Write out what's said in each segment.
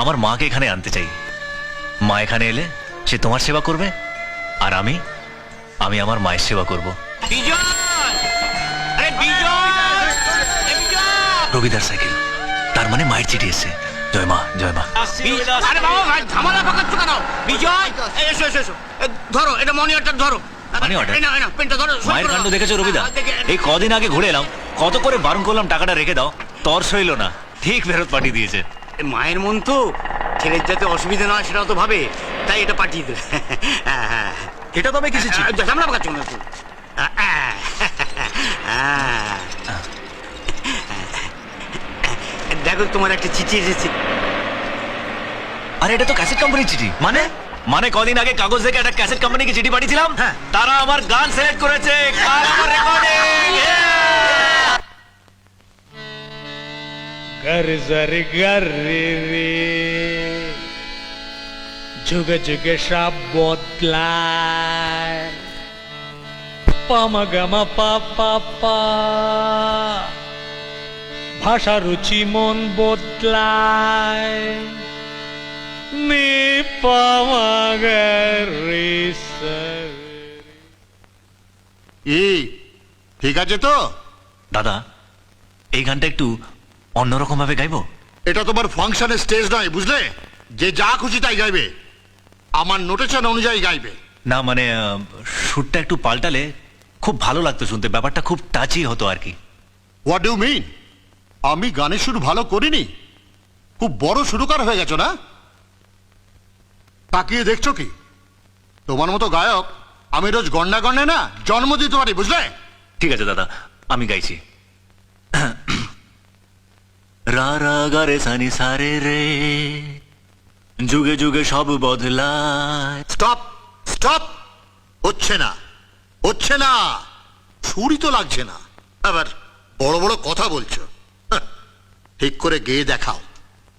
আমার মাকে এখানে আনতে চাই। মা এখানে এলে সে তোমার সেবা করবে আর আমি আমি আমার মায়ের সেবা করব! রবিদার সাইকেল তার মানে মায়ের চিঠি এসছে। জয় মা জয় মা। আরে বাবা ভাই ঝামেলা পাকাচ্ছ কেন? বিজয়! এসো এসো এসো। ধরো এটা মনি অর্ডার ধরো। মায়ের কাণ্ড দেখেছ রবিদা? এই কদিন আগে ঘুরে এলাম কত করে বারণ করলাম টাকাটা রেখে দাও তর সইল না। ঠিক ফেরত পাঠিয়ে দিয়েছে। মায়ের মন তো? ছেলের যাতে অসুবিধা না হয় সেটা তো ভাবে। তাই এটা পাঠিয়ে দেবে। এটা তবে কিছু পাকাচ্ছ আ। দেখো তোমার একটা চিঠি এসেছে। আরে এটা তো ক্যাসেট কোম্পানির চিঠি। মানে? মানে কদিন আগে কাগজ দেখে একটা ক্যাসেট কোম্পানিকে চিঠি পাঠিয়েছিলাম। হ্যাঁ। তারা আমার গান সিলেক্ট করেছে। আমার রেকর্ডিং घर जर घर रे রে যুগে যুগে সব বদলায় পামাগামা পা পা পা ভাষা রুচি মন বদলায় নি পামাগার রে সর এই ঠিক আছে তো দাদা এই গানটা একটু অন্যরকম ভাবে গাইবো? এটা তোমার ফাংশনের স্টেজ নয় বুঝলে? যে যা খুশি তাই গাইবে। আমার নোটেশন অনুযায়ী গাইবে। না মানে সুরটা একটু পাল্টালে খুব ভালো লাগতো শুনতে ব্যাপারটা খুব টাচি হতো আর কি। হোয়াট ডু মিন আমি গানের সুর ভালো করিনি? খুব বড় সুরকার হয়ে গেছো না? তাকিয়ে দেখছ কি? তোমার মতো গায়ক আমি রোজ গন্ডা গন্ডে না জন্ম দিতে পারি বুঝলে? ঠিক আছে দাদা আমি গাইছি। রা রা গা রে সানি সারে রে। যুগে যুগে সব বদলায়। Stop stop! হচ্ছে না হচ্ছে না। সুরই তো লাগছে না। আবার বড় বড় কথা বলছো। ঠিক করে গেয়ে দেখাও।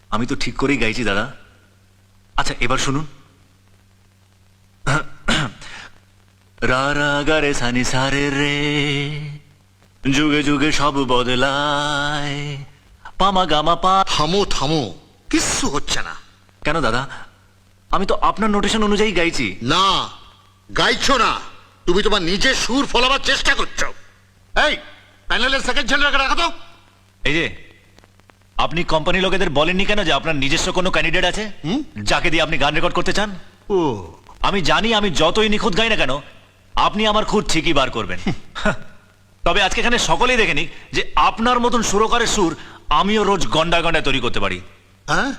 আমি তো ঠিক করেই গাইছি দাদা। আচ্ছা এবার শুনুন। রা রা গা রে সানি সারে রে। যুগে যুগে সব বদলায়। পামা গামা পা। থামো থামো। কিচ্ছু হচ্ছে না। কেন দাদা? আমি তো আপনার নোটেশন অনুযায়ী গাইছি। না গাইছো না। তুমি তোমার নিজের সুর ফলাবার চেষ্টা করছ। এই প্যানেলের সেকেন্ড ছেলেটাকে রাখো তো। এই যে আপনি কোম্পানি লোকেদের বলেননি কেন যে আপনার নিজস্ব কোনো ক্যান্ডিডেট আছে? যাকে দিয়ে আপনি গান রেকর্ড করতে চান? ও। আমি জানি আমি যতই নিখুঁত গাই না কেন আপনি আমার খুঁত ঠিকই বার করবেন। তবে আজকে এখানে সকলেই দেখেনি যে আপনার মতন সুরকারের সুর আমিও রোজ গন্ডা গন্ডা তৈরি করতে পারি। হ্যাঁ?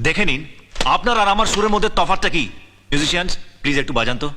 দেখে নিন আপনার আর আমার সুরের মধ্যে তফাতটা কি? মিউজিশিয়ানস প্লিজ একটু বাজান তো।